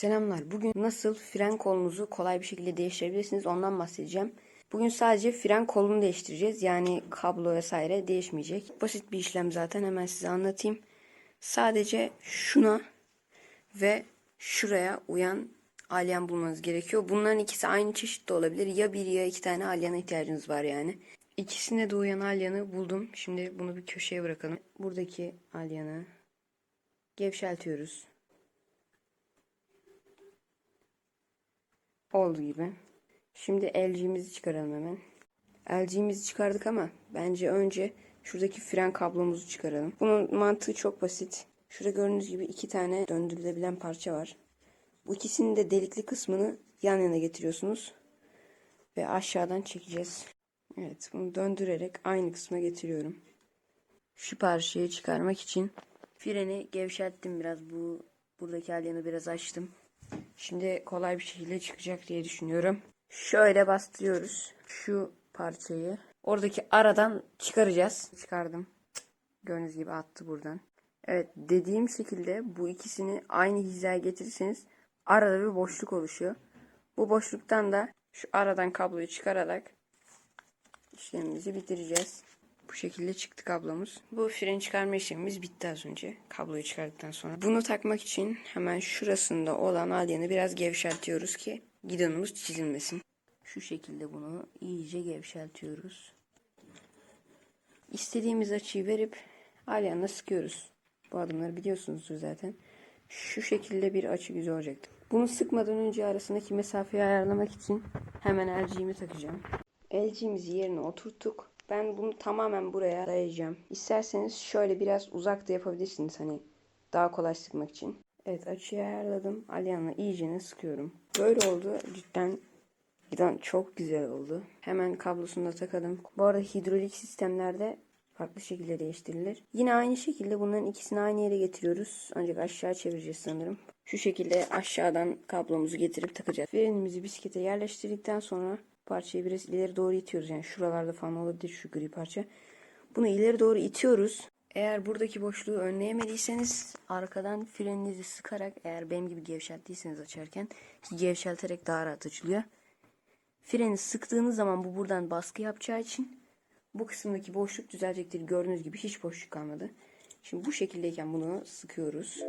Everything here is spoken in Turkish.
Selamlar. Bugün nasıl fren kolunuzu kolay bir şekilde değiştirebilirsiniz ondan bahsedeceğim. Bugün sadece fren kolunu değiştireceğiz. Yani kablo vesaire değişmeyecek. Basit bir işlem zaten hemen size anlatayım. Sadece şuna ve şuraya uyan alyan bulmanız gerekiyor. Bunların ikisi aynı çeşit de olabilir. Ya bir ya iki tane alyana ihtiyacınız var yani. İkisine de uyan alyanı buldum. Şimdi bunu bir köşeye bırakalım. Buradaki alyanı gevşeltiyoruz. Oldu gibi. Şimdi LG'mizi çıkaralım hemen. LG'mizi çıkardık ama bence önce şuradaki fren kablomuzu çıkaralım. Bunun mantığı çok basit. Şurada gördüğünüz gibi iki tane döndürülebilen parça var. Bu ikisinin de delikli kısmını yan yana getiriyorsunuz. Ve aşağıdan çekeceğiz. Evet bunu döndürerek aynı kısma getiriyorum. Şu parçayı çıkarmak için freni gevşettim biraz. Bu buradaki alyanı biraz açtım. Şimdi kolay bir şekilde çıkacak diye düşünüyorum. Şöyle bastırıyoruz şu parçayı. Oradaki aradan çıkaracağız. Çıkardım. Gördüğünüz gibi attı buradan. Evet dediğim şekilde bu ikisini aynı hizaya getirirseniz arada bir boşluk oluşuyor. Bu boşluktan da şu aradan kabloyu çıkararak işlemimizi bitireceğiz. Bu şekilde çıktı kablomuz. Bu fren çıkarma işlemimiz bitti az önce. Kabloyu çıkardıktan sonra. Bunu takmak için hemen şurasında olan alyanı biraz gevşeltiyoruz ki gidonumuz çizilmesin. Şu şekilde bunu iyice gevşeltiyoruz. İstediğimiz açıyı verip alyanla sıkıyoruz. Bu adımları biliyorsunuzdur zaten. Şu şekilde bir açı güzel olacaktır. Bunu sıkmadan önce arasındaki mesafeyi ayarlamak için hemen LG'mi takacağım. LG'mizi yerine oturttuk. Ben bunu tamamen buraya dayayacağım. İsterseniz şöyle biraz uzakta yapabilirsiniz hani daha kolay sıkmak için. Evet açıyı ayarladım. Alyanla iyicene sıkıyorum. Böyle oldu. Cidden Gidon çok güzel oldu. Hemen kablosunu da takalım. Bu arada hidrolik sistemlerde farklı şekilde değiştirilir. Yine aynı şekilde bunların ikisini aynı yere getiriyoruz. Ancak aşağı çevireceğiz sanırım. Şu şekilde aşağıdan kablomuzu getirip takacağız. Frenimizi bisiklete yerleştirdikten sonra parçayı biraz ileri doğru itiyoruz. Yani şuralarda falan olabilir şu gri parça. Bunu ileri doğru itiyoruz. Eğer buradaki boşluğu önleyemediyseniz arkadan freninizi sıkarak eğer benim gibi gevşettiyseniz açarken gevşelterek daha rahat açılıyor. Freni sıktığınız zaman bu buradan baskı yapacağı için bu kısımdaki boşluk düzelecektir. Gördüğünüz gibi hiç boşluk kalmadı. Şimdi bu şekildeyken bunu sıkıyoruz.